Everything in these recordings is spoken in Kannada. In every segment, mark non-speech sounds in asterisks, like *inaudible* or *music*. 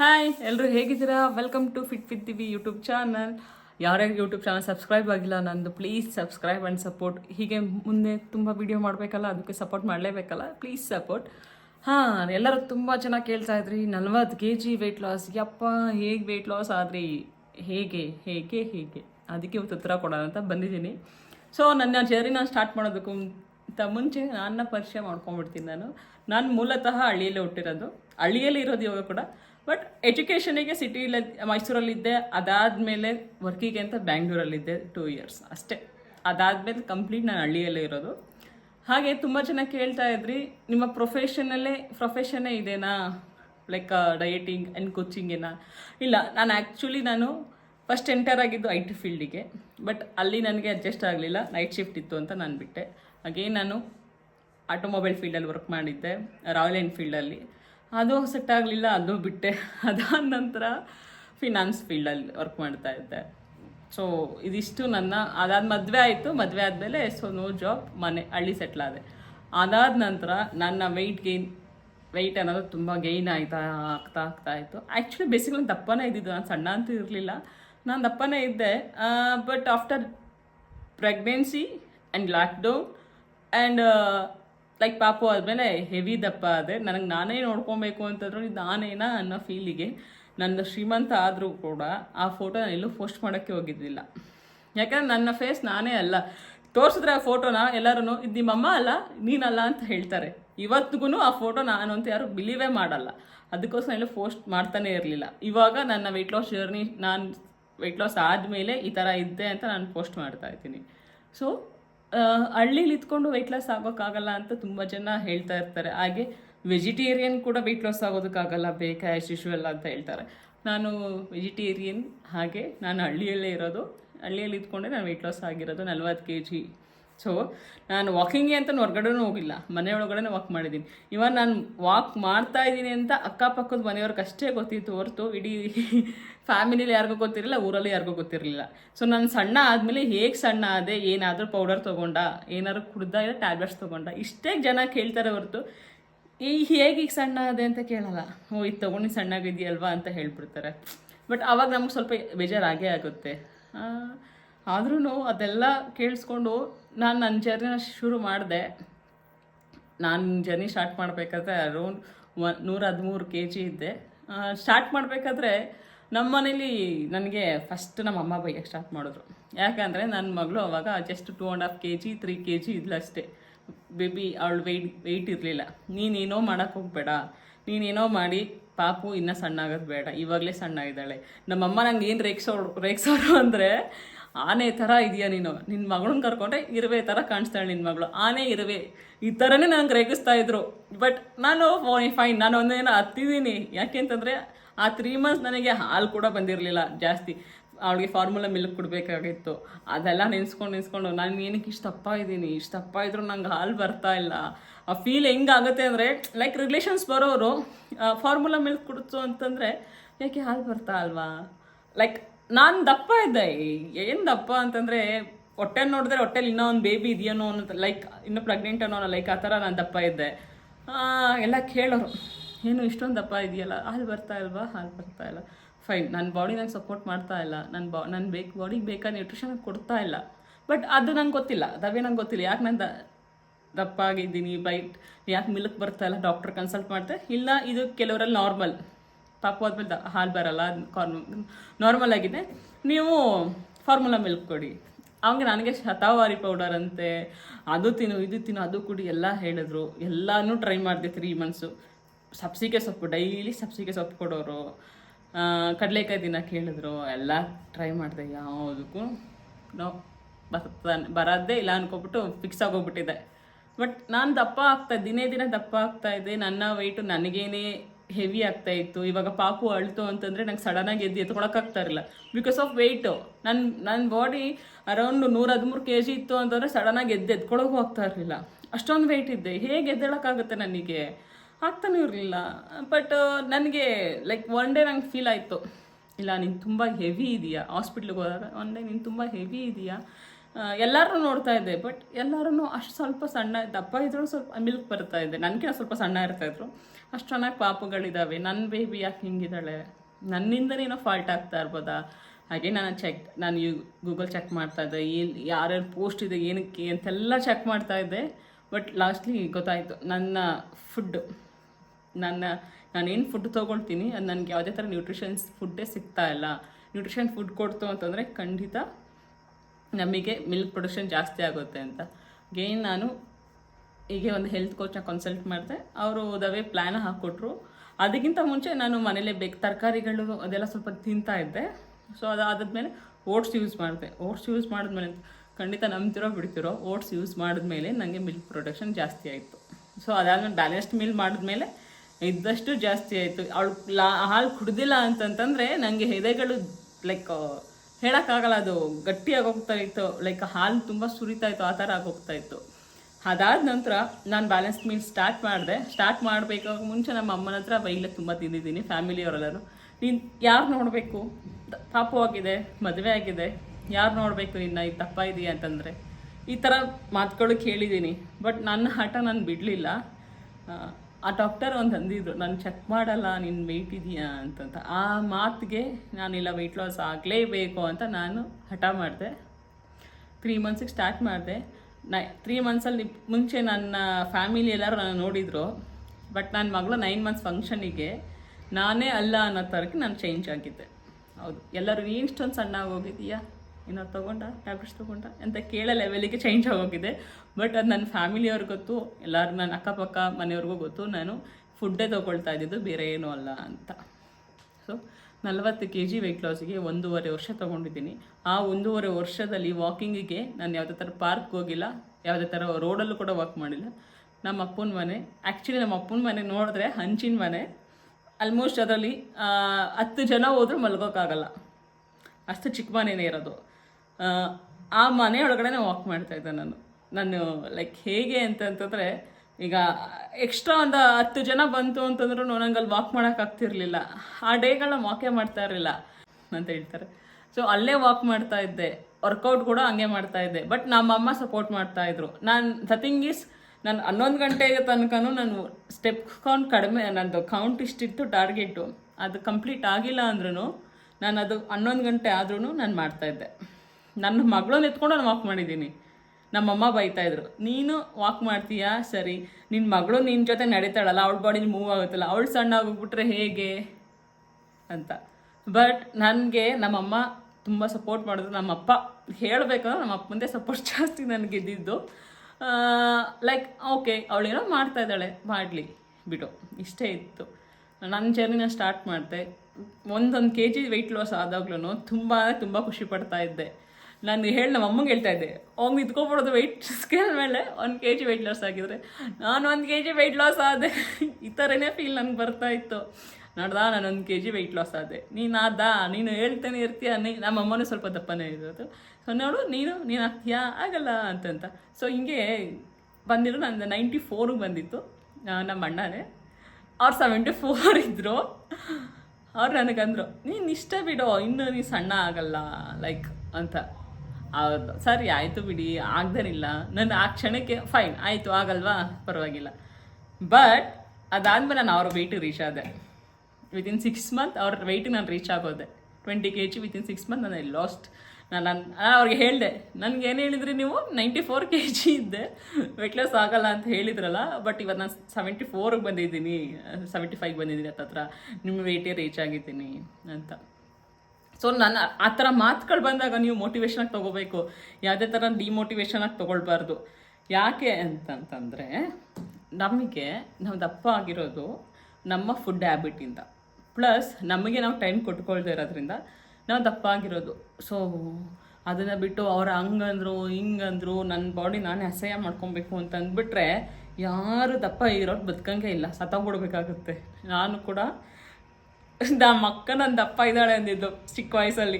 ಹಾಯ್ ಎಲ್ಲರೂ ಹೇಗಿದ್ದೀರಾ? ವೆಲ್ಕಮ್ ಟು ಫಿಟ್ ವಿತ್ ವಿ ಯೂಟ್ಯೂಬ್ ಚಾನಲ್ ಯಾರ್ಯಾರು ಯೂಟ್ಯೂಬ್ ಚಾನಲ್ ಸಬ್ಸ್ಕ್ರೈಬ್ ಆಗಿಲ್ಲ, ನಂದು ಪ್ಲೀಸ್ ಸಬ್ಸ್ಕ್ರೈಬ್ ಆ್ಯಂಡ್ ಸಪೋರ್ಟ್ ಹೀಗೆ ಮುಂದೆ ತುಂಬ ವಿಡಿಯೋ ಮಾಡಬೇಕಲ್ಲ, ಅದಕ್ಕೆ ಸಪೋರ್ಟ್ ಮಾಡಲೇಬೇಕಲ್ಲ? ಪ್ಲೀಸ್ ಸಪೋರ್ಟ್ ಹಾಂ, ಎಲ್ಲರೂ ತುಂಬ ಚೆನ್ನಾಗಿ ಕೇಳ್ತಾ ಇದ್ರಿ, ನಲ್ವತ್ತು ಕೆ ಜಿ ವೆಯ್ಟ್ ಲಾಸ್ ಯಪ್ಪ, ಹೇಗೆ ವೆಯ್ಟ್ ಲಾಸ್ ಆದ್ರಿ? ಹೇಗೆ ಹೇಗೆ ಹೇಗೆ? ಅದಕ್ಕೆ ಇವತ್ತು ಉತ್ತರ ಕೊಡೋಣ ಅಂತ ಬಂದಿದ್ದೀನಿ. ಸೊ ನನ್ನ ಜರ್ನಿನ ಸ್ಟಾರ್ಟ್ ಮಾಡೋದಕ್ಕೂ ತ ಮುಂಚೆ ನನ್ನ ಪರಿಚಯ ಮಾಡ್ಕೊಂಡ್ಬಿಡ್ತೀನಿ ನಾನು. ನಾನು ಮೂಲತಃ ಹಳ್ಳಿಯಲ್ಲೇ ಹುಟ್ಟಿರೋದು. ಹಳ್ಳಿಯಲ್ಲಿ ಇರೋದು ಇವಾಗ ಕೂಡ. ಬಟ್ ಎಜುಕೇಷನಿಗೆ ಸಿಟಿಯಲ್ಲಿ ಮೈಸೂರಲ್ಲಿದ್ದೆ. ಅದಾದಮೇಲೆ ವರ್ಕಿಗೆ ಅಂತ ಬ್ಯಾಂಗ್ಳೂರಲ್ಲಿದ್ದೆ ಟೂ ಇಯರ್ಸ್ ಅಷ್ಟೇ. ಅದಾದಮೇಲೆ ಕಂಪ್ಲೀಟ್ ನಾನು ಹಳ್ಳಿಯಲ್ಲೇ ಇರೋದು. ಹಾಗೆ ತುಂಬ ಜನ ಕೇಳ್ತಾ ಇದ್ರಿ, ನಿಮ್ಮ ಪ್ರೊಫೆಷನಲ್ಲೇ ಪ್ರೊಫೆಷನ್ನೇ ಇದೇನಾ? ಲೈಕ್ ಡಯಟಿಂಗ್ ಆ್ಯಂಡ್ ಕೋಚಿಂಗೇನಾ ಇಲ್ಲ, ನಾನು ಆ್ಯಕ್ಚುಲಿ ನಾನು ಫಸ್ಟ್ ಎಂಟರ್ ಆಗಿದ್ದು ಐ ಟಿ ಫೀಲ್ಡಿಗೆ ಬಟ್ ಅಲ್ಲಿ ನನಗೆ ಅಡ್ಜಸ್ಟ್ ಆಗಲಿಲ್ಲ. ನೈಟ್ ಶಿಫ್ಟ್ ಇತ್ತು ಅಂತ ನಾನು ಬಿಟ್ಟೆ. ಹಾಗೇ ನಾನು ಆಟೋಮೊಬೈಲ್ ಫೀಲ್ಡಲ್ಲಿ ವರ್ಕ್ ಮಾಡಿದ್ದೆ ರಾಯಲ್ ಎನ್ಫೀಲ್ಡಲ್ಲಿ ಅದು ಸೆಟ್ ಆಗಲಿಲ್ಲ, ಅದು ಬಿಟ್ಟೆ. *laughs* ಅದಾದ ನಂತರ ಫಿನಾನ್ಸ್ ಫೀಲ್ಡಲ್ಲಿ ವರ್ಕ್ ಮಾಡ್ತಾ ಇದ್ದೆ. ಸೊ ಇದಿಷ್ಟು ನನ್ನ, ಅದಾದ ಮದುವೆ ಆಯಿತು. ಮದುವೆ ಆದಮೇಲೆ ಸೊ ನೋ ಜಾಬ್ ಮನೆ, ಹಳ್ಳಿ ಸೆಟ್ಲ್ ಆದೆ. ಅದಾದ ನಂತರ ನನ್ನ ವೆಯ್ಟ್ ಗೇನ್ ವೆಯ್ಟ್ ಅನ್ನೋದು ತುಂಬ ಗೈನ್ ಆಯ್ತಾ, ಆಗ್ತಾ ಆಗ್ತಾ ಇತ್ತು. ಆ್ಯಕ್ಚುಲಿ ಬೇಸಿಕಲಿ ದಪ್ಪನೇ ಇದ್ದಿದ್ದು. ನಾನು ಸಣ್ಣ ಅಂತೂ ಇರಲಿಲ್ಲ. ನಾನು ದಪ್ಪನೇ ಇದ್ದೆ. But after pregnancy and lockdown and like ಪಾಪು ಆದಮೇಲೆ ಹೆವಿ ದಪ್ಪ ಅದೇ ನನಗೆ ನಾನೇ ನೋಡ್ಕೊಬೇಕು ಅಂತಂದ್ರೆ ನಾನೇನಾ ಅನ್ನೋ ಫೀಲಿಗೆ ನನ್ನ ಶ್ರೀಮಂತ ಆದರೂ ಕೂಡ ಆ ಫೋಟೋ ನಾನು ಎಲ್ಲೂ ಪೋಸ್ಟ್ ಮಾಡೋಕ್ಕೆ ಹೋಗಿದ್ದಿಲ್ಲ ಯಾಕಂದ್ರೆ ನನ್ನ ಫೇಸ್ ನಾನೇ ಅಲ್ಲ. ತೋರಿಸಿದ್ರೆ ಆ ಫೋಟೋನ ಎಲ್ಲರೂ ಇದು ನಿಮ್ಮಮ್ಮ ಅಲ್ಲ, ನೀನಲ್ಲ ಅಂತ ಹೇಳ್ತಾರೆ. ಇವತ್ತಿಗೂ ಆ ಫೋಟೋ ನಾನು ಅಂತ ಯಾರು ಬಿಲೀವೇ ಮಾಡಲ್ಲ. ಅದಕ್ಕೋಸ್ಕರ ಎಲ್ಲೂ ಪೋಸ್ಟ್ ಮಾಡ್ತಾನೆ ಇರಲಿಲ್ಲ. ಇವಾಗ ನನ್ನ ವೆಯ್ಟ್ ಲಾಸ್ ಜರ್ನಿ ನಾನು ವೆಯ್ಟ್ ಲಾಸ್ ಆದಮೇಲೆ ಈ ಥರ ಇದ್ದೆ ಅಂತ ನಾನು ಪೋಸ್ಟ್ ಮಾಡ್ತಾ ಇದ್ದೀನಿ. ಸೊ ಹಳ್ಳಿಲಿ ಇತ್ಕೊಂಡು ವೆಯ್ಟ್ ಲಾಸ್ ಆಗೋಕ್ಕಾಗಲ್ಲ ಅಂತ ತುಂಬ ಜನ ಹೇಳ್ತಾ ಇರ್ತಾರೆ. ಹಾಗೆ ವೆಜಿಟೇರಿಯನ್ ಕೂಡ ವೆಯ್ಟ್ ಲಾಸ್ ಆಗೋದಕ್ಕಾಗಲ್ಲ ಬೇಕ ಆ್ಯಸ್ ಯೂಶ್ವಲ್ ಅಂತ ಹೇಳ್ತಾರೆ. ನಾನು ವೆಜಿಟೇರಿಯನ್ ಹಾಗೆ, ನಾನು ಹಳ್ಳಿಯಲ್ಲೇ ಇರೋದು. ಹಳ್ಳಿಯಲ್ಲಿ ಇದ್ಕೊಂಡೆ ನಾನು ವೆಯ್ಟ್ ಲಾಸ್ ಆಗಿರೋದು ನಲ್ವತ್ತು ಕೆ ಜಿ ಸೊ ನಾನು ವಾಕಿಂಗ್ಗೆ ಅಂತ ಹೊರಗಡೆ ಹೋಗಿಲ್ಲ. ಮನೆ ಒಳಗಡೆ ವಾಕ್ ಮಾಡಿದ್ದೀನಿ ಇವಾಗ ನಾನು ವಾಕ್ ಮಾಡ್ತಾ ಇದ್ದೀನಿ ಅಂತ ಅಕ್ಕಪಕ್ಕದ ಮನೆಯವ್ರಿಗೆ ಅಷ್ಟೇ ಗೊತ್ತಿತ್ತು ಹೊರತು ಇಡೀ ಫ್ಯಾಮಿಲಿಲಿ ಯಾರಿಗೂ ಗೊತ್ತಿರಲಿಲ್ಲ, ಊರಲ್ಲಿ ಯಾರಿಗೂ ಗೊತ್ತಿರಲಿಲ್ಲ. ಸೊ ನಾನು ಸಣ್ಣ ಆದಮೇಲೆ ಹೇಗೆ ಸಣ್ಣ ಆದೆ, ಏನಾದರೂ ಪೌಡರ್ ತೊಗೊಂಡ, ಏನಾದ್ರು ಕುಡ್ದ ಇಲ್ಲ ಟ್ಯಾಬ್ಲೆಟ್ಸ್ ತೊಗೊಂಡ, ಇಷ್ಟೇ ಜನ ಕೇಳ್ತಾರೆ ಹೊರತು, ಈ ಹೇಗೆ ಈಗ ಸಣ್ಣ ಆದೆ ಅಂತ ಕೇಳಲ್ಲ. ಓ, ಇದು ತೊಗೊಂಡು ಸಣ್ಣಾಗಿದೆಯಲ್ವಾ ಅಂತ ಹೇಳ್ಬಿಡ್ತಾರೆ. ಬಟ್ ಆವಾಗ ನಮ್ಗೆ ಸ್ವಲ್ಪ ಬೇಜಾರಾಗೇ ಆಗುತ್ತೆ. ಆದ್ರೂ ಅದೆಲ್ಲ ಕೇಳಿಸ್ಕೊಂಡು ನಾನು ನನ್ನ ಜರ್ನಿನ ಶುರು ಮಾಡಿದೆ. ನಾನು ಜರ್ನಿ ಸ್ಟಾರ್ಟ್ ಮಾಡಬೇಕಾದ್ರೆ ಅರೌಂಡ್ ಒನ್ ನೂರ ಹದಿಮೂರು ಕೆ ಜಿ ಇದ್ದೆ ಸ್ಟಾರ್ಟ್ ಮಾಡಬೇಕಾದ್ರೆ ನಮ್ಮ ಮನೇಲಿ ನನಗೆ ಫಸ್ಟ್ ನಮ್ಮ ಅಮ್ಮ ಬೈಯಕ್ಕೆ ಸ್ಟಾರ್ಟ್ ಮಾಡಿದ್ರು. ಯಾಕಂದರೆ ನನ್ನ ಮಗಳು ಅವಾಗ just two and half K G three K G ಇದ್ಲು ಅಷ್ಟೇ. ಬೇಬಿ ಅವಳು ವೆಯ್ಟ್ ವೆಯ್ಟ್ ಇರಲಿಲ್ಲ. ನೀನೇನೋ ಮಾಡೋಕ್ಕೆ ಹೋಗ್ಬೇಡ. ನೀನೇನೋ ಮಾಡಿ ಪಾಪು ಇನ್ನೂ ಸಣ್ಣ ಆಗೋದು ಬೇಡ. ಇವಾಗಲೇ ಸಣ್ಣ ಇದ್ದಾಳೆ. ನಮ್ಮಮ್ಮ ನಂಗೆ ಏನು ರೇಗ್ಸೋರು ರೇಗ್ಸೋರು ಅಂದರೆ ಆನೆ ಥರ ಇದೆಯಾ ನೀನು? ನಿನ್ನ ಮಗಳನ್ನ ಕರ್ಕೊಂಡ್ರೆ ಇರುವೆ ಥರ ಕಾಣಿಸ್ತಾಳೆ ನಿನ್ನ ಮಗಳು. ಆನೆ, ಇರುವೆ, ಈ ಥರನೇ ನನಗೆ ರೇಗಿಸ್ತಾ ಇದ್ರು. ಬಟ್ ನಾನು ಫೈನ್ ನಾನು ಒಂದೇನೋ ಹತ್ತಿದ್ದೀನಿ ಯಾಕೆಂತಂದರೆ ಆ ತ್ರೀ ಮಂತ್ಸ್ ನನಗೆ ಹಾಲು ಕೂಡ ಬಂದಿರಲಿಲ್ಲ ಜಾಸ್ತಿ. ಅವಳಿಗೆ ಫಾರ್ಮುಲಾ ಮಿಲ್ಕ್ ಕೊಡಬೇಕಾಗಿತ್ತು. ಅದೆಲ್ಲ ನೆನೆಸ್ಕೊಂಡು ನೆನೆಸ್ಕೊಂಡು ನಾನು ಏನಕ್ಕೆ ಇಷ್ಟು ತಪ್ಪ ಇದ್ದೀನಿ? ಇಷ್ಟು ತಪ್ಪ ಇದ್ರೂ ನಂಗೆ ಹಾಲು ಬರ್ತಾ ಇಲ್ಲ. ಆ ಫೀಲ್ ಹೆಂಗಾಗುತ್ತೆ ಅಂದರೆ ಲೈಕ್ ರಿಲೇಷನ್ಸ್ ಬರೋರು ಫಾರ್ಮುಲಾ ಮಿಲ್ಕ್ ಕೊಡ್ತು ಅಂತಂದರೆ, ಯಾಕೆ ಹಾಲು ಬರ್ತಾ ಅಲ್ವಾ? ಲೈಕ್ ನಾನು ದಪ್ಪ ಇದ್ದೆ. ಏನು ದಪ್ಪ ಅಂತಂದರೆ ಹೊಟ್ಟೆ ನೋಡಿದ್ರೆ ಹೊಟ್ಟೆಲಿ ಇನ್ನೂ ಬೇಬಿ ಇದೆಯೇನೋ ಅನ್ನೋ ಲೈಕ್ ಇನ್ನೂ ಪ್ರೆಗ್ನೆಂಟ್ ಅನ್ನೋ ಲೈಕ್ ಆ ಥರ ನಾನು ದಪ್ಪ ಇದ್ದೆ. ಎಲ್ಲ ಕೇಳೋರು, ಏನು ಇಷ್ಟೊಂದು ದಪ್ಪ ಇದೆಯಲ್ಲ, ಹಾಲು ಬರ್ತಾ ಇಲ್ವಾ? ಹಾಲು ಬರ್ತಾ ಇಲ್ಲ. ಫೈನ್ ನನ್ನ ಬಾಡಿ ನಂಗೆ ಸಪೋರ್ಟ್ ಮಾಡ್ತಾ ಇಲ್ಲ. ನನ್ನ ಬಾ ನನ್ನ ಬೇಕು ಬಾಡಿಗೆ ಬೇಕಾದ ನ್ಯೂಟ್ರಿಷನ್ ಕೊಡ್ತಾ ಇಲ್ಲ. ಬಟ್ ಅದು ನಂಗೆ ಗೊತ್ತಿಲ್ಲ, ಅದವೇ ನಂಗೆ ಗೊತ್ತಿಲ್ಲ. ಯಾಕೆ ನಾನು ದ- ದಪ್ಪ ಆಗಿದ್ದೀನಿ ಬೈಟ್ ಯಾಕೆ ಮಿಲ್ಕ್ ಬರ್ತಾ ಇಲ್ಲ? ಡಾಕ್ಟ್ರ್ ಕನ್ಸಲ್ಟ್ ಮಾಡಿದೆ. ಇಲ್ಲ, ಇದು ಕೆಲವರಲ್ಲಿ ನಾರ್ಮಲ್ ಪಾಪು ಆದ್ಮೇಲೆ ದ- ಹಾಲು ಬರಲ್ಲ ನಾರ್ಮಲ್ ಆಗಿದೆ. ನೀವು ಫಾರ್ಮುಲಾ ಮಿಲ್ಕ್ ಕೊಡಿ. ಅವಂಗೆ ನನಗೆ ಶತಾವಾರಿ ಪೌಡರ್ ಅಂತೆ. ಅದು ತಿನ್ನು, ಇದು ತಿನ್ನು, ಅದು ಕುಡಿ ಎಲ್ಲ ಹೇಳಿದ್ರು. ಎಲ್ಲನೂ ಟ್ರೈ ಮಾಡಿದೆ ತ್ರೀ ಮಂತ್ಸು ಸಬ್ಸಿಗೆ ಸೊಪ್ಪು ಡೈಲಿ ಸಬ್ಸಿಗೆ ಸೊಪ್ಪು ಕೊಡೋರು. ಕಡಲೆಕಾಯಿ ದಿನ ಕೇಳಿದ್ರು. ಎಲ್ಲ ಟ್ರೈ ಮಾಡಿದೆ ಯಾವುದಕ್ಕೂ. ನೋ ಬರೋದೇ ಇಲ್ಲ ಅನ್ಕೊಬಿಟ್ಟು ಫಿಕ್ಸ್ ಆಗೋಗ್ಬಿಟ್ಟಿದೆ. ಬಟ್ ನಾನು ದಪ್ಪ ಆಗ್ತಾ, ದಿನೇ ದಿನ ದಪ್ಪ ಆಗ್ತಾ ಇದೆ. ನನ್ನ ವೆಯ್ಟು ನನಗೇನೆ ಹೆವಿ ಆಗ್ತಾ ಇತ್ತು. ಇವಾಗ ಪಾಪು ಅಳ್ತು ಅಂತಂದರೆ ನಂಗೆ ಸಡನ್ನಾಗಿ ಎದ್ದು ಎತ್ಕೊಳಕ್ಕಾಗ್ತಾ ಇರಲಿಲ್ಲ. ಬಿಕಾಸ್ ಆಫ್ ವೆಯ್ಟು ನನ್ನ ನನ್ನ ಬಾಡಿ ಅರೌಂಡ್ ನೂರ ಹದಿಮೂರು ಕೆ ಜಿ ಇತ್ತು ಅಂತಂದರೆ ಸಡನ್ನಾಗಿ ಎದ್ದು ಎತ್ಕೊಳಕ್ ಆಗ್ತಾ ಇರಲಿಲ್ಲ. ಅಷ್ಟೊಂದು ವೆಯ್ಟ್ ಇದ್ದೆ. ಹೇಗೆ ಎದ್ದೇಳಕ್ಕಾಗುತ್ತೆ ನನಗೆ? ಆಗ್ತಾನೆ ಇರಲಿಲ್ಲ. ಬಟ್ ನನಗೆ ಲೈಕ್ ಒನ್ ಡೇ ನಂಗೆ ಫೀಲ್ ಆಯಿತು. ಇಲ್ಲ, ನೀನು ತುಂಬ ಹೆವಿ ಇದೆಯಾ? ಹಾಸ್ಪಿಟ್ಲಿಗೆ ಹೋದಾಗ ಒನ್ ಡೇ ನೀನು ತುಂಬ ಹೆವಿ ಇದೆಯಾ? ಎಲ್ಲರೂ ನೋಡ್ತಾ ಇದ್ದೆ. ಬಟ್ ಎಲ್ಲರೂ ಅಷ್ಟು ಸ್ವಲ್ಪ ಸಣ್ಣ ದಪ್ಪ ಇದ್ರು ಸ್ವಲ್ಪ ಮಿಲ್ಕ್ ಬರ್ತಾ ಇದೆ ನನಗೆ ಸ್ವಲ್ಪ ಸಣ್ಣ ಇರ್ತಾಯಿದ್ರು ಅಷ್ಟು ಚೆನ್ನಾಗಿ ಪಾಪುಗಳಿದ್ದಾವೆ ನನ್ನ ಬೇಬಿ ಯಾಕೆ ಹಿಂಗಿದ್ದಾಳೆ ನನ್ನಿಂದನೇನೋ ಫಾಲ್ಟ್ ಆಗ್ತಾ ಇರ್ಬೋದಾ? ಹಾಗೆ ನಾನು ಚೆಕ್ ನಾನು ಗೂಗಲ್ ಚೆಕ್ ಮಾಡ್ತಾ ಇದ್ದೆ. ಏನು, ಯಾರ್ಯಾರು ಪೋಸ್ಟ್ ಇದೆ, ಏನಕ್ಕೆ ಅಂತೆಲ್ಲ ಚೆಕ್ ಮಾಡ್ತಾ ಇದ್ದೆ. ಬಟ್ ಲಾಸ್ಟ್ಲಿ ಗೊತ್ತಾಯಿತು, ನನ್ನ ಫುಡ್ ನನ್ನ, ನಾನೇನು ಫುಡ್ ತೊಗೊಳ್ತೀನಿ, ಅದು ನನಗೆ ಯಾವುದೇ ಥರ ನ್ಯೂಟ್ರಿಷನ್ಸ್ ಫುಡ್ಡೇ ಸಿಗ್ತಾ ಇಲ್ಲ. ನ್ಯೂಟ್ರಿಷನ್ ಫುಡ್ ಕೊಡ್ತು ಅಂತಂದರೆ ಖಂಡಿತ ನಮಗೆ ಮಿಲ್ಕ್ ಪ್ರೊಡಕ್ಷನ್ ಜಾಸ್ತಿ ಆಗುತ್ತೆ ಅಂತ. ಗೇನ್ ನಾನು ಹೀಗೆ ಒಂದು ಹೆಲ್ತ್ ಕೋಚ್ನ ಕನ್ಸಲ್ಟ್ ಮಾಡಿದೆ. ಅವರು ದವೇ ಪ್ಲ್ಯಾನ್ ಹಾಕ್ಕೊಟ್ರು ಅದಕ್ಕಿಂತ ಮುಂಚೆ ನಾನು ಮನೇಲೇ ಬೇಕು. ತರಕಾರಿಗಳು ಅದೆಲ್ಲ ಸ್ವಲ್ಪ ತಿಂತಾ ಇದ್ದೆ. ಸೊ ಅದಾದಮೇಲೆ ಓಟ್ಸ್ ಯೂಸ್ ಮಾಡಿದೆ. ಓಟ್ಸ್ ಯೂಸ್ ಮಾಡಿದ್ಮೇಲೆ ಖಂಡಿತ ನಂಬ್ತಿರೋ ಬಿಡ್ತಿರೋ ಓಟ್ಸ್ ಯೂಸ್ ಮಾಡಿದ್ಮೇಲೆ ನನಗೆ ಮಿಲ್ಕ್ ಪ್ರೊಡಕ್ಷನ್ ಜಾಸ್ತಿ ಆಯಿತು. ಸೊ ಅದಾದಮೇಲೆ ಬ್ಯಾಲೆನ್ಸ್ಡ್ ಮೀಲ್ ಮಾಡಿದ್ಮೇಲೆ ಇದ್ದಷ್ಟು ಜಾಸ್ತಿ ಆಯಿತು. ಅವಳು ಲಾ, ಹಾಲು ಕುಡ್ದಿಲ್ಲ ಅಂತಂತಂದರೆ ನನಗೆ ಎದೆಗಳು ಲೈಕ್ ಹೇಳೋಕ್ಕಾಗಲ್ಲ. ಅದು ಗಟ್ಟಿಯಾಗಿ ಹೋಗ್ತಾ ಇತ್ತು. ಲೈಕ್ ಹಾಲು ತುಂಬ ಸುರಿತಾ ಇತ್ತು. ಆ ಥರ ಆಗೋಗ್ತಾ ಇತ್ತು. ಅದಾದ ನಂತರ ನಾನು ಬ್ಯಾಲೆನ್ಸ್ ಮೀಲ್ ಸ್ಟಾರ್ಟ್ ಮಾಡಿದೆ. ಸ್ಟಾರ್ಟ್ ಮಾಡಬೇಕಾಗ ಮುಂಚೆ ನಮ್ಮ ಅಮ್ಮನ ಹತ್ರ ಬೈಲ ತುಂಬ ತಿಂದಿದ್ದೀನಿ ಫ್ಯಾಮಿಲಿಯವರೆಲ್ಲರೂ ನೀನು ಯಾರು ನೋಡಬೇಕು? ಪಾಪು ಆಗಿದೆ, ಮದುವೆ ಆಗಿದೆ. ಯಾರು ನೋಡಬೇಕು ನಿನ್ನ? ಈ ತಪ್ಪ ಇದೆಯಾ ಅಂತಂದರೆ. ಈ ಥರ ಮಾತುಗಳು ಕೇಳಿದ್ದೀನಿ ಬಟ್ ನನ್ನ ಹಠ ನಾನು ಬಿಡಲಿಲ್ಲ. ಆ ಡಾಕ್ಟರ್ ಒಂದು ಅಂದಿದ್ರು, ನಾನು ಚೆಕ್ ಮಾಡಲ್ಲ ನಿನ್ನ ವೆಯ್ಟ್ ಇದೆಯಾ? ಅಂತಂತ. ಆ ಮಾತಿಗೆ ನಾನಿಲ್ಲ ವೆಯ್ಟ್ ಲಾಸ್ ಆಗಲೇಬೇಕು ಅಂತ ನಾನು ಹಠ ಮಾಡಿದೆ. ತ್ರೀ ಮಂತ್ಸಿಗೆ ಸ್ಟಾರ್ಟ್ ಮಾಡಿದೆ. ನೈ ತ್ರೀ ಮಂತ್ಸಲ್ಲಿ ಮುಂಚೆ ನನ್ನ ಫ್ಯಾಮಿಲಿ ಎಲ್ಲರೂ ನಾನು ನೋಡಿದರು. ಬಟ್ ನನ್ನ ಮಗಳು ನೈನ್ ಮಂತ್ಸ್ ಫಂಕ್ಷನಿಗೆ ನಾನೇ ಅಲ್ಲ ಅನ್ನೋ ಥರಕ್ಕೆ ನಾನು ಚೇಂಜ್ ಆಗಿದ್ದೆ. ಹೌದು. ಎಲ್ಲರೂ ನೀನು ಇಷ್ಟೊಂದು ಸಣ್ಣ ಆಗೋಗಿದೆಯಾ ಏನಾದ್ರು ತೊಗೊಂಡ? ಟ್ಯಾಬ್ಲೆಟ್ಸ್ ತೊಗೊಂಡ? ಅಂತ ಕೇಳೋ ಲೆವೆಲಿಗೆ ಚೇಂಜ್ ಆಗೋಗಿದೆ. ಬಟ್ ಅದು ನನ್ನ ಫ್ಯಾಮಿಲಿಯವ್ರಿಗೆ ಗೊತ್ತು. ಎಲ್ಲರೂ ನನ್ನ ಅಕ್ಕಪಕ್ಕ ಮನೆಯವ್ರಿಗೂ ಗೊತ್ತು. ನಾನು ಫುಡ್ಡೇ ತೊಗೊಳ್ತಾ ಇದ್ದಿದ್ದು ಬೇರೆ ಏನೂ ಅಲ್ಲ ಅಂತ. ಸೊ ನಲವತ್ತು ಕೆ ಜಿ ವೆಯ್ಟ್ ಲಾಸಿಗೆ ಒಂದೂವರೆ ವರ್ಷ ತೊಗೊಂಡಿದ್ದೀನಿ. ಆ ಒಂದೂವರೆ ವರ್ಷದಲ್ಲಿ ವಾಕಿಂಗಿಗೆ ನಾನು ಯಾವುದೇ ಥರ ಪಾರ್ಕ್ ಹೋಗಿಲ್ಲ ಯಾವುದೇ ಥರ ರೋಡಲ್ಲೂ ಕೂಡ ವಾಕ್ ಮಾಡಿಲ್ಲ. ನಮ್ಮ ಅಪ್ಪನ ಮನೆ ಆ್ಯಕ್ಚುಲಿ ನಮ್ಮ ಅಪ್ಪನ ಮನೆ ನೋಡಿದ್ರೆ ಹಂಚಿನ ಮನೆ. ಆಲ್ಮೋಸ್ಟ್ ಅದರಲ್ಲಿ ಹತ್ತು ಜನ ಹೋದರೂ ಮಲ್ಗೋಕ್ಕಾಗಲ್ಲ ಅಷ್ಟು ಚಿಕ್ಕ ಮನೆಯೇ ಇರೋದು. ಆ, ಮನೆ ಒಳಗಡೆ ವಾಕ್ ಮಾಡ್ತಾ ಇದ್ದೆ ನಾನು. ನಾನು ಲೈಕ್ ಹೇಗೆ ಅಂತಂತಂದರೆ ಈಗ ಎಕ್ಸ್ಟ್ರಾ ಒಂದು ಹತ್ತು ಜನ ಬಂತು ಅಂತಂದ್ರೂ ನನಗಲ್ಲಿ ವಾಕ್ ಮಾಡೋಕ್ಕಾಗ್ತಿರ್ಲಿಲ್ಲ ಆ ಡೇಗಳನ್ನ ವಾಕೇ ಮಾಡ್ತಾ ಇರಲಿಲ್ಲ ಅಂತ ಹೇಳ್ತಾರೆ. ಸೊ ಅಲ್ಲೇ ವಾಕ್ ಮಾಡ್ತಾ ಇದ್ದೆ. ವರ್ಕೌಟ್ ಕೂಡ ಹಂಗೆ ಮಾಡ್ತಾ ಇದ್ದೆ. ಬಟ್ ನಮ್ಮಮ್ಮ ಸಪೋರ್ಟ್ ಮಾಡ್ತಾ ಇದ್ರು. ನಾನು ದ ಥಿಂಗ್ ಈಸ್ ನಾನು ಹನ್ನೊಂದು ಗಂಟೆಗೆ ತನಕನೂ ನಾನು ಸ್ಟೆಪ್ ಕೌಂಟ್ ಕಡಿಮೆ ನನ್ನದು ಕೌಂಟ್ ಇಷ್ಟಿತ್ತು ಟಾರ್ಗೆಟು ಅದು ಕಂಪ್ಲೀಟ್ ಆಗಿಲ್ಲ ಅಂದ್ರೂ ನಾನು ಅದು ಹನ್ನೊಂದು ಗಂಟೆ ಆದ್ರೂ ನಾನು ಮಾಡ್ತಾಯಿದ್ದೆ ನನ್ನ ಮಗಳನ್ನ ಎತ್ಕೊಂಡು ನಾನು ವಾಕ್ ಮಾಡಿದ್ದೀನಿ. ನಮ್ಮಮ್ಮ ಬೈತಾ ಇದ್ರು, ನೀನು ವಾಕ್ ಮಾಡ್ತೀಯಾ? ಸರಿ. ನಿನ್ನ ಮಗಳು ನಿನ್ನ ಜೊತೆ ನಡೀತಾಳಲ್ಲ, ಅವಳ ಬಾಡಿ ಮೂವ್ ಆಗುತ್ತಲ್ಲ, ಅವಳು ಸಣ್ಣ ಆಗೋಗ್ಬಿಟ್ರೆ ಹೇಗೆ? ಅಂತ. ಬಟ್ ನನಗೆ ನಮ್ಮಮ್ಮ ತುಂಬ ಸಪೋರ್ಟ್ ಮಾಡಿದ್ರು. ನಮ್ಮಪ್ಪ ಹೇಳಬೇಕಂದ್ರೆ ನಮ್ಮ ಅಪ್ಪಂದೇ ಸಪೋರ್ಟ್ ಜಾಸ್ತಿ ನನಗೆ ಇದ್ದಿದ್ದು ಲೈಕ್ ಓಕೆ ಅವಳೇನೋ ಮಾಡ್ತಾ ಇದ್ದಾಳೆ, ಮಾಡಲಿ, ಬಿಡು. ಇಷ್ಟೇ ಇತ್ತು. ನನ್ನ ಜರ್ನಿನ ಸ್ಟಾರ್ಟ್ ಮಾಡಿದೆ. ಒಂದೊಂದು ಕೆ ಜಿ ವೆಯ್ಟ್ ಲಾಸ್ ಆದಾಗ್ಲೂ ತುಂಬ ತುಂಬ ಖುಷಿ ಪಡ್ತಾ ಇದ್ದೆ. ನಾನು ಹೇಳಿ ನಮ್ಮ ಅಮ್ಮಂಗೆ ಹೇಳ್ತಾ ಇದ್ದೆ, ಅವ್ನು ನಿಂತ್ಕೊಬಿಡೋದು ವೆಯ್ಟ್ ಸ್ಕೇಲ್ ಮೇಲೆ, ಒಂದು ಕೆ ಜಿ ವೆಯ್ಟ್ ಲಾಸ್ ಆಗಿದ್ರೆ. ನಾನು ಒಂದು ಕೆ ಜಿ ವೆಯ್ಟ್ ಲಾಸ್ ಆದೆ. ಈ ಥರನೇ ಫೀಲ್ ನನಗೆ ಬರ್ತಾ ಇತ್ತು. ನೋಡ್ದಾ, ನಾನು ಒಂದು ಕೆ ಜಿ ವೆಯ್ಟ್ ಲಾಸ್ ಆದೆ. ನೀನು ಆದ ನೀನು ಹೇಳ್ತಾನೆ ಇರ್ತೀಯ, ನೀ ನಮ್ಮ ಅಮ್ಮನೂ ಸ್ವಲ್ಪ ದಪ್ಪನೇ ಇರೋದು. ಸೊ ನೋಡು, ನೀನು ನೀನು ಆಗ್ತೀಯಾ? ಆಗಲ್ಲ ಅಂತಂತ. ಸೊ ಹಿಂಗೆ ಬಂದಿರೋ ನಂದು ನೈಂಟಿ ಫೋರಿಗೆ ಬಂದಿತ್ತು ನಮ್ಮ ಅಣ್ಣನೇ. ಅವ್ರು ಸೆವೆಂಟಿ ಫೋರ್ ಇದ್ದರು ಅವ್ರು ನನಗಂದರು, ನೀನು ಇಷ್ಟ ಬಿಡು, ಇನ್ನೂ ನೀನು ಸಣ್ಣ ಆಗಲ್ಲ ಲೈಕ್ ಅಂತ. ಹೌದು. ಸರಿ, ಆಯಿತು ಬಿಡಿ. ಆಗ್ದೇನಿಲ್ಲ. ನನ್ನ ಆ ಕ್ಷಣಕ್ಕೆ ಫೈನ್ ಆಯಿತು, ಆಗಲ್ವಾ? ಪರವಾಗಿಲ್ಲ. ಬಟ್ ಅದಾದಮೇಲೆ ನಾನು ಅವ್ರ ವೆಯ್ಟ್ ರೀಚ್ ಆದೆ. ವಿತಿನ್ ಸಿಕ್ಸ್ ಮಂತ್ ಅವ್ರ ವೆಯ್ಟಿಗೆ ನಾನು ರೀಚ್ ಆಗೋದೆ. Twenty K G within six month ನಾನು ಲಾಸ್ಟ್ ನಾನು ನಾನು ಅವ್ರಿಗೆ ಹೇಳಿದೆ. ನನಗೆ ಏನು ಹೇಳಿದ್ರಿ ನೀವು? ನೈಂಟಿ ಫೋರ್ ಕೆ ಜಿ ಇದ್ದೆ. ವೆಯ್ಟ್ ಲಾಸ್ ಆಗಲ್ಲ ಅಂತ ಹೇಳಿದ್ರಲ್ಲ ಬಟ್ ಇವತ್ತು ನಾನು ಸೆವೆಂಟಿ ಫೋರ್ಗೆ ಬಂದಿದ್ದೀನಿ. ಸೆವೆಂಟಿ ಫೈವ್ಗೆ ಬಂದಿದ್ದೀನಿ ಹತ್ತತ್ರ. ನಿಮ್ಮ ವೆಯ್ಟೇ ರೀಚ್ ಆಗಿದ್ದೀನಿ ಅಂತ. ಸೊ ನನ್ನ, ಆ ಥರ ಮಾತುಗಳು ಬಂದಾಗ ನೀವು ಮೋಟಿವೇಶನಾಗಿ ತೊಗೋಬೇಕು. ಯಾವುದೇ ಥರ ಡಿಮೋಟಿವೇಶನಾಗಿ ತೊಗೊಳ್ಬಾರ್ದು. ಯಾಕೆ ಅಂತಂತಂದರೆ, ನಮಗೆ, ನಾವು ದಪ್ಪ ಆಗಿರೋದು ನಮ್ಮ ಫುಡ್ ಹ್ಯಾಬಿಟಿಂದ ಪ್ಲಸ್ ನಮಗೆ ನಾವು ಟೈಮ್ ಕೊಟ್ಕೊಳ್ದೇ ಇರೋದ್ರಿಂದ ನಾವು ದಪ್ಪ ಆಗಿರೋದು. ಸೊ ಅದನ್ನು ಬಿಟ್ಟು ಅವ್ರು ಹಂಗಂದ್ರು, ಹಿಂಗಂದ್ರು ನನ್ನ ಬಾಡಿ ನಾನೇ ಅಸಹ್ಯ ಮಾಡ್ಕೊಬೇಕು ಅಂತ ಅಂದ್ಬಿಟ್ರೆ ಯಾರು ದಪ್ಪ ಇರೋರು ಬದುಕಂಗೆ ಇಲ್ಲ. ಸತ್ತೋಗ್ಬಿಡ್ಬೇಕಾಗುತ್ತೆ. ನಾನು ಕೂಡ ನಮ್ಮ ಅಕ್ಕ ನನ್ನ ದಪ್ಪ ಇದ್ದಾಳೆ ಅಂದಿದ್ದು ಚಿಕ್ಕ ವಯಸ್ಸಲ್ಲಿ.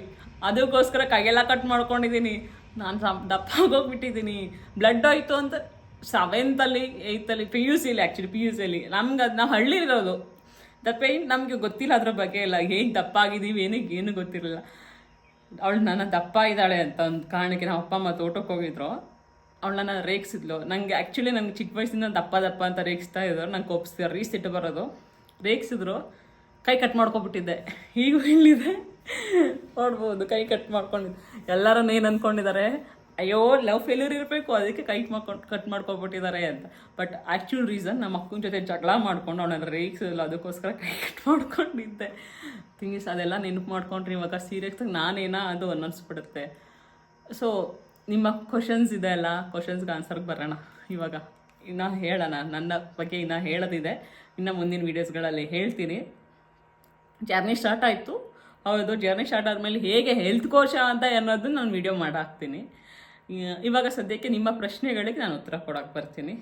ಅದಕ್ಕೋಸ್ಕರ ಕೈಯೆಲ್ಲ ಕಟ್ ಮಾಡ್ಕೊಂಡಿದ್ದೀನಿ ನಾನು ದಪ್ಪ ಆಗೋಗ್ಬಿಟ್ಟಿದ್ದೀನಿ ಬ್ಲಡ್ ಹೋಯ್ತು ಅಂತ ಸೆವೆಂತಲ್ಲಿ ಏಯ್ತಲ್ಲಿ ಪಿ ಯು ಸಿಲಿ ಆ್ಯಕ್ಚುಲಿ ಪಿ ಯು ಸಿಲಿ ನಮ್ಗೆ ಅದು, ನಾವು ಹಳ್ಳಿಲಿರೋದು ದ ಏನು ನಮಗೆ ಗೊತ್ತಿಲ್ಲ ಅದ್ರ ಬಗ್ಗೆ ಇಲ್ಲ ಹೇಗೆ ದಪ್ಪ ಆಗಿದ್ದೀವಿ ಏನಕ್ಕೆ, ಏನು ಗೊತ್ತಿರಲಿಲ್ಲ. ಅವಳು ನನ್ನ ದಪ್ಪ ಇದ್ದಾಳೆ ಅಂತ ಒಂದು ಕಾರಣಕ್ಕೆ ನಮ್ಮ ಅಪ್ಪ ಅಮ್ಮ ತೋಟಕ್ಕೆ ಹೋಗಿದ್ರು. ನನ್ನ ರೇಗಿಸಿದ್ಲು. ನನಗೆ ಆ್ಯಕ್ಚುಲಿ ನನಗೆ ಚಿಕ್ಕ ವಯಸ್ಸಿಂದ ದಪ್ಪ ದಪ್ಪ ಅಂತ ರೇಗಿಸ್ತಾ ಇದ್ರು. ನಂಗೆ ಕೋಪಿಸ್ತಾರೆ ರೀ ಸಿಟ್ಟು ಬರೋದು. ರೇಗಿಸಿದ್ರು. ಕೈ ಕಟ್ ಮಾಡ್ಕೊಬಿಟ್ಟಿದ್ದೆ. ಈಗ ಇಲ್ಲಿದೆ. ನೋಡ್ಬೋದು, ಕೈ ಕಟ್ ಮಾಡ್ಕೊಂಡಿದ್ದೆ. ಎಲ್ಲರನ್ನ ಏನು ಅಂದ್ಕೊಂಡಿದ್ದಾರೆ ಅಯ್ಯೋ ಲವ್ ಫೇಲ್ಯೂರ್ ಇರಬೇಕು, ಅದಕ್ಕೆ ಕೈ ಮಾಡ್ಕೊಂಡು ಕಟ್ ಮಾಡ್ಕೊಬಿಟ್ಟಿದ್ದಾರೆ ಅಂತ. ಬಟ್ ಆ್ಯಕ್ಚುಲ್ ರೀಸನ್ ನಮ್ಮ ಅಕ್ಕನ ಜೊತೆ ಜಗಳ ಮಾಡ್ಕೊಂಡು ರೇಕ್ಸ್ ರೇಗಿಸಿಲ್ಲ ಅದಕ್ಕೋಸ್ಕರ ಕೈ ಕಟ್ ಮಾಡ್ಕೊಂಡಿದ್ದೆ. ಥಿಂಗ್ಸ್ ಅದೆಲ್ಲ ನೆನಪು ಮಾಡ್ಕೊಂಡ್ರಿ ಇವಾಗ ಸೀರಿಯಸ್ ನಾನೇನ ಅದು ಅನ್ನಿಸ್ಬಿಡುತ್ತೆ. ಸೊ ನಿಮ್ಮ ಕ್ವಶನ್ಸ್ ಇದೆ ಅಲ್ಲ? ಕ್ವಶನ್ಸ್ಗೆ ಆನ್ಸರ್ಗೆ ಬರೋಣ ಇವಾಗ. ಇನ್ನೂ ಹೇಳೋಣ. ನನ್ನ ಬಗ್ಗೆ ಇನ್ನೂ ಹೇಳೋದಿದೆ. ಇನ್ನು ಮುಂದಿನ ವೀಡಿಯೋಸ್ಗಳಲ್ಲಿ ಹೇಳ್ತೀನಿ. ಜರ್ನಿ ಸ್ಟಾರ್ಟ್ ಆಯಿತು. ಹೌದು ಜರ್ನಿ ಸ್ಟಾರ್ಟ್ ಆದಮೇಲೆ ಹೇಗೆ ಹೆಲ್ತ್ ಕೋಶ ಅಂತ ಅನ್ನೋದನ್ನು ನಾನು ವಿಡಿಯೋ ಮಾಡಾಕ್ತೀನಿ ಇವಾಗ ಸದ್ಯಕ್ಕೆ ನಿಮ್ಮ ಪ್ರಶ್ನೆಗಳಿಗೆ ನಾನು ಉತ್ತರ ಕೊಡೋಕೆ ಬರ್ತೀನಿ.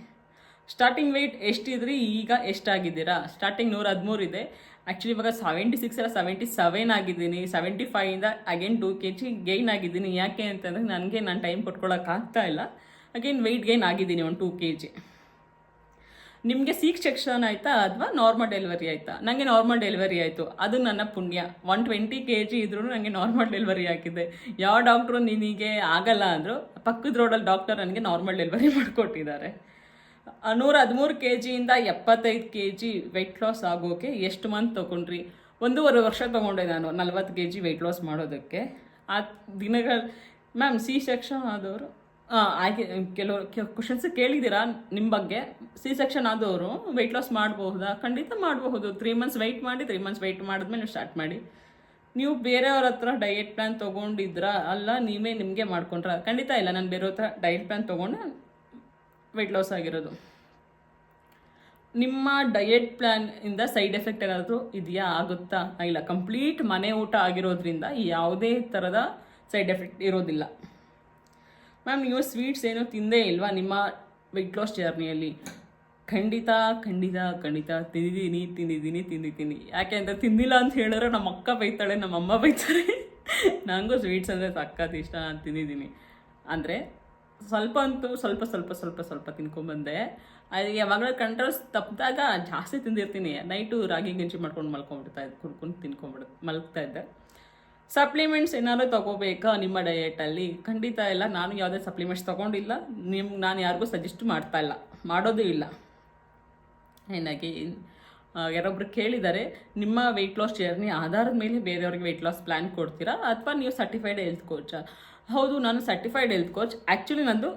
ಸ್ಟಾರ್ಟಿಂಗ್ ವೆಯ್ಟ್ ಎಷ್ಟಿದ್ರಿ? ಈಗ ಎಷ್ಟಾಗಿದ್ದೀರಾ? ಸ್ಟಾರ್ಟಿಂಗ್ ನೂರ ಹದಿಮೂರು ಇದೆ. ಆ್ಯಕ್ಚುಲಿ ಇವಾಗ ಸೆವೆಂಟಿ ಸಿಕ್ಸ್ ಅಲ್ಲ ಸೆವೆಂಟಿ ಸೆವೆನ್ ಆಗಿದ್ದೀನಿ. Seventy ಫೈವಿಂದ again two K G gain ಆಗಿದ್ದೀನಿ. ಯಾಕೆ ಅಂತಂದರೆ ನನಗೆ ನಾನು ಟೈಮ್ ಕೊಟ್ಕೊಳ್ಳೋಕೆ ಆಗ್ತಾ ಇಲ್ಲ. ಅಗೇನ್ ವೆಯ್ಟ್ ಗೈನ್ ಆಗಿದ್ದೀನಿ ಒಂದು ಟೂ ಕೆ ಜಿ ನಿಮಗೆ ಸೀಕ್ ಸೆಕ್ಷನ್ ಆಯಿತಾ ಅಥವಾ ನಾರ್ಮಲ್ ಡೆಲಿವರಿ ಆಯಿತಾ? ನನಗೆ ನಾರ್ಮಲ್ ಡೆಲಿವರಿ ಆಯಿತು. ಅದು ನನ್ನ ಪುಣ್ಯ. ಒನ್ ಟ್ವೆಂಟಿ ಕೆ ಜಿ ಇದ್ರೂ ನನಗೆ ನಾರ್ಮಲ್ ಡೆಲಿವರಿ ಆಗಿದೆ. ಯಾವ ಡಾಕ್ಟ್ರು ನಿನಗೆ ಆಗಲ್ಲ ಅಂದರು ಪಕ್ಕದ ರೋಡಲ್ಲಿ ಡಾಕ್ಟರ್ ನನಗೆ ನಾರ್ಮಲ್ ಡೆಲಿವರಿ ಮಾಡಿಕೊಟ್ಟಿದ್ದಾರೆ. ನೂರ ಹದಿಮೂರು ಕೆ ಜಿಯಿಂದ ಎಪ್ಪತ್ತೈದು ಕೆ ಜಿ ವೆಯ್ಟ್ ಲಾಸ್ ಆಗೋಕೆ ಎಷ್ಟು ಮಂತ್ ತೊಗೊಂಡ್ರಿ? ಒಂದೂವರೆ ವರ್ಷ ತೊಗೊಂಡೆ ನಾನು ನಲ್ವತ್ತು ಕೆ ಜಿ ವೆಯ್ಟ್ ಲಾಸ್ ಮಾಡೋದಕ್ಕೆ. ಆ ದಿನಗಳು ಮ್ಯಾಮ್ ಸಿ ಸೆಕ್ಷನ್ ಆದವರು ಹಾಗೆ ಕೆಲವರು ಕ್ವಶನ್ಸ್ ಕೇಳಿದ್ದೀರಾ ನಿಮ್ಮ ಬಗ್ಗೆ? ಸಿ ಸೆಕ್ಷನ್ ಆದವರು ವೆಯ್ಟ್ ಲಾಸ್ ಮಾಡಬಹುದಾ ಖಂಡಿತ ಮಾಡಬಹುದು. ತ್ರೀ ಮಂತ್ಸ್ ವೆಯ್ಟ್ ಮಾಡಿ ತ್ರೀ ಮಂತ್ಸ್ ವೆಯ್ಟ್ ಮಾಡಿದ್ಮೇಲೆ ಸ್ಟಾರ್ಟ್ ಮಾಡಿ. ನೀವು ಬೇರೆಯವ್ರ ಹತ್ರ ಡಯಟ್ ಪ್ಲ್ಯಾನ್ ತೊಗೊಂಡಿದ್ರಾ? ಅಲ್ಲ, ನೀವೇ ನಿಮಗೆ ಮಾಡ್ಕೊಂಡ್ರ? ಖಂಡಿತ ಇಲ್ಲ, ನಾನು ಬೇರೆಯವ್ರ ಹತ್ರ ಡಯಟ್ ಪ್ಲ್ಯಾನ್ ತೊಗೊಂಡು ವೆಯ್ಟ್ ಲಾಸ್ ಆಗಿರೋದು. ನಿಮ್ಮ ಡಯೆಟ್ ಪ್ಲ್ಯಾನ್ ಇಂದ ಸೈಡ್ ಎಫೆಕ್ಟ್ ಏನಾದರೂ ಇದೆಯಾ? ಆಗುತ್ತಾ? ಇಲ್ಲ ಕಂಪ್ಲೀಟ್ ಮನೆ ಊಟ ಆಗಿರೋದ್ರಿಂದ ಯಾವುದೇ ಥರದ ಸೈಡ್ ಎಫೆಕ್ಟ್ ಇರೋದಿಲ್ಲ. ಮ್ಯಾಮ್ ನೀವು ಸ್ವೀಟ್ಸ್ ಏನೂ ತಿಂದೇ ಇಲ್ವಾ ನಿಮ್ಮ ವೆಯ್ಟ್ ಲಾಸ್ ಜರ್ನಿಯಲ್ಲಿ ಖಂಡಿತ ಖಂಡಿತ ಖಂಡಿತ ತಿಂದಿದ್ದೀನಿ ತಿಂದಿದ್ದೀನಿ ತಿಂದಿದ್ದೀನಿ. ಯಾಕೆ ಅಂತ ತಿಂದಿಲ್ಲ ಅಂತ ಹೇಳಿದ್ರೆ ನಮ್ಮ ಅಕ್ಕ ಬೈತಾಳೆ, ನಮ್ಮ ಅಮ್ಮ ಬೈತಾರೆ. ನನಗೂ ಸ್ವೀಟ್ಸ್ ಅಂದರೆ ಸಖತ್ ಇಷ್ಟ, ನಾನು ತಿಂದಿದ್ದೀನಿ. ಅಂದರೆ ಸ್ವಲ್ಪ ಅಂತೂ ಸ್ವಲ್ಪ ಸ್ವಲ್ಪ ಸ್ವಲ್ಪ ಸ್ವಲ್ಪ ತಿನ್ಕೊಂಡ್ಬಂದೆ ಅದು ಯಾವಾಗಲೂ ಕಂಟ್ರೋಲ್ಸ್ ತಪ್ಪಿದಾಗ ಜಾಸ್ತಿ ತಿಂದಿರ್ತೀನಿ. ನೈಟು ರಾಗಿ ಗಂಜಿ ಮಾಡ್ಕೊಂಡು ಮಲ್ಕೊಂಡ್ಬಿಡ್ತಾ, ಕುಡ್ಕೊಂಡು ತಿನ್ಕೊಂಡ್ಬಿಡ್ ಮಲ್ಕ್ತಾ ಇದ್ದೆ. ಸಪ್ಲಿಮೆಂಟ್ಸ್ ಏನಾದ್ರು ತಗೋಬೇಕಾ ನಿಮ್ಮ ಡಯೆಟಲ್ಲಿ ಖಂಡಿತ ಇಲ್ಲ, ನಾನು ಯಾವುದೇ ಸಪ್ಲಿಮೆಂಟ್ಸ್ ತೊಗೊಂಡಿಲ್ಲ. ನಿಮ್ಗೆ ನಾನು ಯಾರಿಗೂ ಸಜೆಸ್ಟ್ ಮಾಡ್ತಾ ಇಲ್ಲ. ಮಾಡೋದು ಇಲ್ಲ. ಏನಾಗಿ ಯಾರೊಬ್ರು ಕೇಳಿದ್ದಾರೆ ನಿಮ್ಮ ವೆಯ್ಟ್ ಲಾಸ್ ಜರ್ನಿ ಆಧಾರದ ಮೇಲೆ ಬೇರೆಯವ್ರಿಗೆ ವೆಯ್ಟ್ ಲಾಸ್ ಪ್ಲ್ಯಾನ್ ಕೊಡ್ತೀರಾ? ಅಥವಾ ನೀವು ಸರ್ಟಿಫೈಡ್ ಹೆಲ್ತ್ ಕೋಚಾ ಹೌದು, ನಾನು ಸರ್ಟಿಫೈಡ್ ಹೆಲ್ತ್ ಕೋಚ್ ಆ್ಯಕ್ಚುಲಿ ನಂದು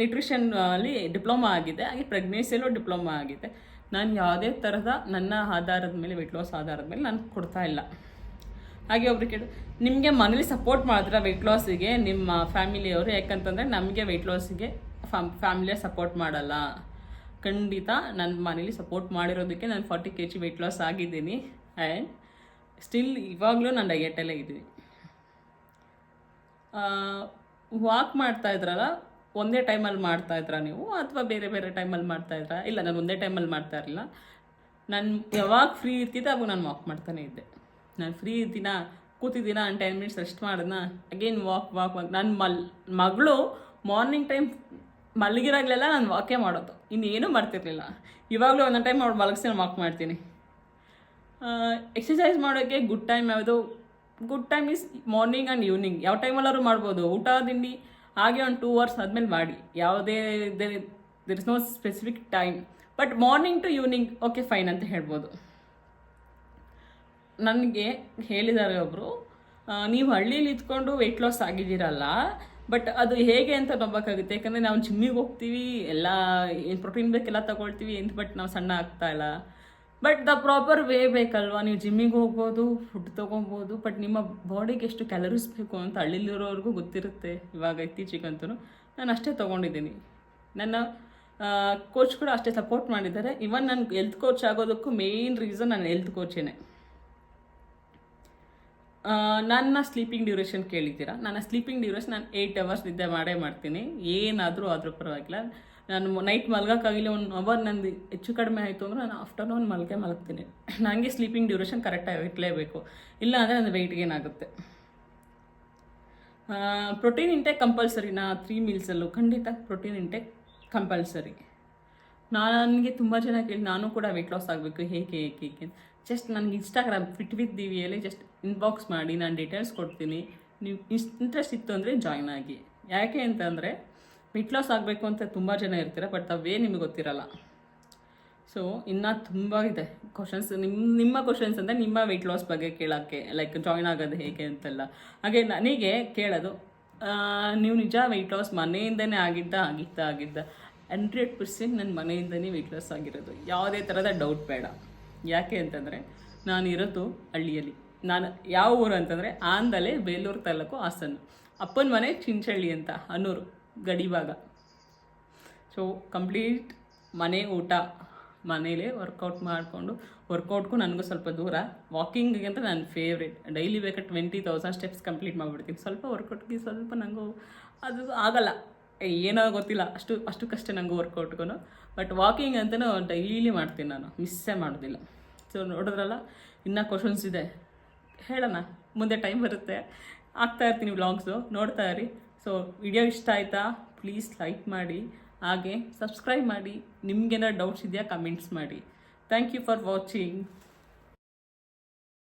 ನ್ಯೂಟ್ರಿಷನ್ ಅಲ್ಲಿ ಡಿಪ್ಲೊಮಾ ಆಗಿದೆ. ಹಾಗೆ ಪ್ರೆಗ್ನೆನ್ಸಿಯಲ್ಲೂ ಡಿಪ್ಲೊಮಾ ಆಗಿದೆ. ನಾನು ಯಾವುದೇ ಥರದ ನನ್ನ ಆಧಾರದ ಮೇಲೆ ವೆಯ್ಟ್ ಲಾಸ್ ಆಧಾರದ ಮೇಲೆ ನಾನು ಕೊಡ್ತಾ ಇಲ್ಲ. ಹಾಗೆ ಒಬ್ರು ಕೇಳಿ. ನಿಮಗೆ ಮನೇಲಿ ಸಪೋರ್ಟ್ ಮಾಡಿದ್ರೆ ವೆಯ್ಟ್ ಲಾಸಿಗೆ ನಿಮ್ಮ ಫ್ಯಾಮಿಲಿಯವರು ಯಾಕಂತಂದರೆ ನಮಗೆ ವೆಯ್ಟ್ ಲಾಸಿಗೆ ಫ್ಯಾಮ್ ಫ್ಯಾಮಿಲಿಯ ಸಪೋರ್ಟ್ ಮಾಡಲ್ಲ. ಖಂಡಿತ ನನ್ನ ಮನೇಲಿ ಸಪೋರ್ಟ್ ಮಾಡಿರೋದಕ್ಕೆ ನಾನು forty K G weight loss ಆಗಿದ್ದೀನಿ. ಆ್ಯಂಡ್ ಸ್ಟಿಲ್ ಇವಾಗಲೂ ನಾನು ಡಯಟಲ್ಲೇ ಇದ್ದೀನಿ. ವಾಕ್ ಮಾಡ್ತಾ ಇದ್ರಲ್ಲ, ಒಂದೇ ಟೈಮಲ್ಲಿ ಮಾಡ್ತಾ ಇದ್ರ ನೀವು? ಅಥವಾ ಬೇರೆ ಬೇರೆ ಟೈಮಲ್ಲಿ ಮಾಡ್ತಾ ಇದ್ರಾ? ಇಲ್ಲ, ನಾನು ಒಂದೇ ಟೈಮಲ್ಲಿ ಮಾಡ್ತಾ ಇರಲಿಲ್ಲ. ನಾನು ಯಾವಾಗ ಫ್ರೀ ಇರ್ತಿದ್ದೆ ಅವಾಗ ನಾನು ವಾಕ್ ಮಾಡ್ತಾನೆ ಇದ್ದೆ. ನಾನು ಫ್ರೀ ದಿನ ಕೂತಿದ್ದೀನ ಒಂದು ಟೆನ್ ಮಿನಿಟ್ಸ್ ರೆಸ್ಟ್ ಮಾಡೋಣ ಅಗೇನ್ ವಾಕ್ ವಾಕ್ ವಾಕ್ ನನ್ನ ಮಲ್, ಮಗಳು ಮಾರ್ನಿಂಗ್ ಟೈಮ್ ಮಲಗಿರಾಗಲೆಲ್ಲ ನಾನು ವಾಕೇ ಮಾಡೋದು. ಇನ್ನೇನು ಮಾಡ್ತಿರ್ಲಿಲ್ಲ. ಇವಾಗಲೂ ಒಂದೊಂದು ಟೈಮ್ ಅವ್ಳು ಮಲಗಿಸಿ ನಾನು ವಾಕ್ ಮಾಡ್ತೀನಿ. ಎಕ್ಸಸೈಸ್ ಮಾಡೋಕ್ಕೆ ಗುಡ್ ಟೈಮ್ ಯಾವುದು? Good time is morning and evening ಯಾವ ಟೈಮಲ್ಲಾದ್ರೂ ಮಾಡ್ಬೋದು. ಊಟ, ತಿಂಡಿ ಹಾಗೆ ಒಂದು ಟೂ ಅವರ್ಸ್ ಆದಮೇಲೆ ಮಾಡಿ. ಯಾವುದೇ there is no specific time but morning to evening okay fine ಅಂತ ಹೇಳ್ಬೋದು. ನನಗೆ ಹೇಳಿದ್ದಾರೆ ಒಬ್ಬರು ನೀವು ಹಳ್ಳೀಲಿ ಇದ್ಕೊಂಡು ವೆಯ್ಟ್ ಲಾಸ್ ಆಗಿದ್ದೀರಲ್ಲ ಬಟ್ ಅದು ಹೇಗೆ ಅಂತ ನಂಬಕ್ಕಾಗುತ್ತೆ? ಯಾಕಂದರೆ ನಾವು ಜಿಮ್ಮಿಗೆ ಹೋಗ್ತೀವಿ, ಎಲ್ಲ ಏನು ಪ್ರೋಟೀನ್ ಬೇಕೆಲ್ಲ ತಗೊಳ್ತೀವಿ ಅಂತ ಬಟ್ ನಾವು ಸಣ್ಣ ಆಗ್ತಾ ಇಲ್ಲ. ಬಟ್ ದ ಪ್ರಾಪರ್ ವೇ ಬೇಕಲ್ವಾ? ನೀವು ಜಿಮ್ಮಿಗೆ ಹೋಗ್ಬೋದು ಫುಡ್ ತೊಗೊಬೋದು ಬಟ್ ನಿಮ್ಮ ಬಾಡಿಗೆ ಎಷ್ಟು ಕ್ಯಾಲರೀಸ್ ಬೇಕು ಅಂತ ಹಳ್ಳಿಲಿರೋರ್ಗೂ ಗೊತ್ತಿರುತ್ತೆ ಇವಾಗ ಇತ್ತೀಚೆಗಂತೂ ನಾನು ಅಷ್ಟೇ ತೊಗೊಂಡಿದ್ದೀನಿ. ನನ್ನ ಕೋಚ್ ಕೂಡ ಅಷ್ಟೇ ಸಪೋರ್ಟ್ ಮಾಡಿದ್ದಾರೆ. ಇವನ್ ನನ್ನ ಹೆಲ್ತ್ ಕೋಚ್ ಆಗೋದಕ್ಕೂ ಮೇಯ್ನ್ ರೀಸನ್ ನಾನು ಹೆಲ್ತ್ ಕೋಚೇನೆ ನನ್ನ ಸ್ಲೀಪಿಂಗ್ ಡ್ಯೂರೇಷನ್ ಕೇಳಿದ್ದೀರಾ? ನನ್ನ ಸ್ಲೀಪಿಂಗ್ ಡ್ಯೂರೇಷನ್ ನಾನು ಏಯ್ಟ್ ಅವರ್ಸ್ ನಿದ್ದೆ ಮಾಡೇ ಮಾಡ್ತೀನಿ. ಏನಾದರೂ ಆದರೂ ಪರವಾಗಿಲ್ಲ. ನಾನು ನೈಟ್ ಮಲ್ಗೋಕ್ಕಾಗಿಲ್ಲ ಒಂದು ಅವರ್ ನಂದು ಹೆಚ್ಚು ಕಡಿಮೆ ಆಯಿತು ಅಂದರೆ ನಾನು ಆಫ್ಟರ್ನೂನ್ ಮಲಗೆ ಮಲಗ್ತೀನಿ. ನನಗೆ ಸ್ಲೀಪಿಂಗ್ ಡ್ಯೂರೇಷನ್ ಕರೆಕ್ಟಾಗಿ ಇರಲೇಬೇಕು. ಇಲ್ಲ ಅಂದರೆ ನನ್ನ ವೆಯ್ಟ್ ಗೇನ್ ಆಗುತ್ತೆ. ಪ್ರೋಟೀನ್ ಇಂಟೇಕ್ ಕಂಪಲ್ಸರಿನಾ ತ್ರೀ ಮೀಲ್ಸಲ್ಲೂ ಖಂಡಿತ ಪ್ರೋಟೀನ್ ಇಂಟೇಕ್ ಕಂಪಲ್ಸರಿ ನನಗೆ ತುಂಬ ಜನ ಕೇಳಿ, ನಾನು ಕೂಡ ವೆಯ್ಟ್ ಲಾಸ್ ಆಗಬೇಕು. ಹೇಗೆ ಹೇಗೆ ಹೇಗೆ ಜಸ್ಟ್ ನನಗೆ ಇನ್ಸ್ಟಾಗ್ರಾಮ್ ಫಿಟ್ ವಿತ್ ದಿವಿಯಲ್ಲಿ ಜಸ್ಟ್ ಇನ್ಬಾಕ್ಸ್ ಮಾಡಿ ನಾನು ಡೀಟೇಲ್ಸ್ ಕೊಡ್ತೀನಿ. ನೀವು ಇಂಟ್ರೆಸ್ಟ್ ಇತ್ತು ಅಂದರೆ ಜಾಯ್ನ್ ಆಗಿ. ಯಾಕೆ ಅಂತಂದರೆ ವೆಯ್ಟ್ ಲಾಸ್ ಆಗಬೇಕು ಅಂತ ತುಂಬ ಜನ ಇರ್ತೀರ ಬಟ್ ಅವೇ ನಿಮಗೆ ಗೊತ್ತಿರಲ್ಲ. ಸೊ ಇನ್ನೂ ತುಂಬ ಇದೆ ಕ್ವಶನ್ಸ್ ನಿಮ್ಮ ನಿಮ್ಮ ಕ್ವಶನ್ಸ್ ಅಂದರೆ ನಿಮ್ಮ ವೆಯ್ಟ್ ಲಾಸ್ ಬಗ್ಗೆ ಕೇಳೋಕ್ಕೆ ಲೈಕ್ ಜಾಯ್ನ್ ಆಗೋದು ಹೇಗೆ ಅಂತೆಲ್ಲ. ಹಾಗೆ ನನಗೆ ಕೇಳೋದು ನೀವು ನಿಜ ವೆಯ್ಟ್ ಲಾಸ್ ಮನೆಯಿಂದನೇ ಆಗಿದ್ದ ಆಗಿದ್ದ ಆಗಿದ್ದ. ಹಂಡ್ರೆಡ್ ಪರ್ಸೆಂಟ್ ನನ್ನ ಮನೆಯಿಂದನೇ ವೆಯ್ಟ್ ಲಾಸ್ ಆಗಿರೋದು. ಯಾವುದೇ ಥರದ ಡೌಟ್ ಬೇಡ. ಯಾಕೆ ಅಂತಂದರೆ ನಾನು ಇರೋದು ಹಳ್ಳಿಯಲ್ಲಿ. ನಾನು ಯಾವ ಊರು ಅಂತಂದರೆ ಆಂದಲೆ ಬೇಲೂರು ತಾಲೂಕು ಹಾಸನ. ಅಪ್ಪನ ಮನೆ ಚಿಂಚಳ್ಳಿ ಅಂತ ಹನ್ನೂರು ಗಡಿಭಾಗ ಸೊ ಕಂಪ್ಲೀಟ್ ಮನೆ ಊಟ ಮನೇಲೇ ವರ್ಕೌಟ್ ಮಾಡಿಕೊಂಡು ವರ್ಕೌಟ್ಗೂ ನನಗೂ ಸ್ವಲ್ಪ ದೂರ. ವಾಕಿಂಗಿಗೆ ಅಂತ ನನ್ನ ಫೇವ್ರೇಟ್ ಡೈಲಿ ಬೇಕಾದ್ರೆ ಟ್ವೆಂಟಿ ತೌಸಂಡ್ ಸ್ಟೆಪ್ಸ್ ಕಂಪ್ಲೀಟ್ ಮಾಡಿಬಿಡ್ತೀನಿ. ಸ್ವಲ್ಪ ವರ್ಕೌಟ್ಗೆ ಸ್ವಲ್ಪ ನನಗೂ ಅದು ಆಗಲ್ಲ. ಏನೋ ಗೊತ್ತಿಲ್ಲ. ಅಷ್ಟು ಅಷ್ಟಕ್ಕಷ್ಟೇ ನಂಗೆ ವರ್ಕೌಟ್ಗೂ ಬಟ್ ವಾಕಿಂಗ್ ಅಂತಲೂ ಡೈಲಿ ಮಾಡ್ತೀನಿ ನಾನು. ಮಿಸ್ಸೇ ಮಾಡೋದಿಲ್ಲ. ಸೊ ನೋಡಿದ್ರಲ್ಲ, ಇನ್ನೂ ಕ್ವಶನ್ಸ್ ಇದೆ. ಹೇಳೋಣ. ಮುಂದೆ ಟೈಮ್ ಬರುತ್ತೆ. ಆಗ್ತಾ ಇರ್ತೀನಿ ವ್ಲಾಗ್ಸು ನೋಡ್ತಾ ಇರಿ. ಸೊ ವಿಡಿಯೋ ಇಷ್ಟ ಆಯಿತಾ? ಪ್ಲೀಸ್ ಲೈಕ್ ಮಾಡಿ. ಹಾಗೆ ಸಬ್ಸ್ಕ್ರೈಬ್ ಮಾಡಿ. ನಿಮ್ಗೇನಾದ್ರು ಡೌಟ್ಸ್ ಇದೆಯಾ ಕಮೆಂಟ್ಸ್ ಮಾಡಿ. Thank you for watching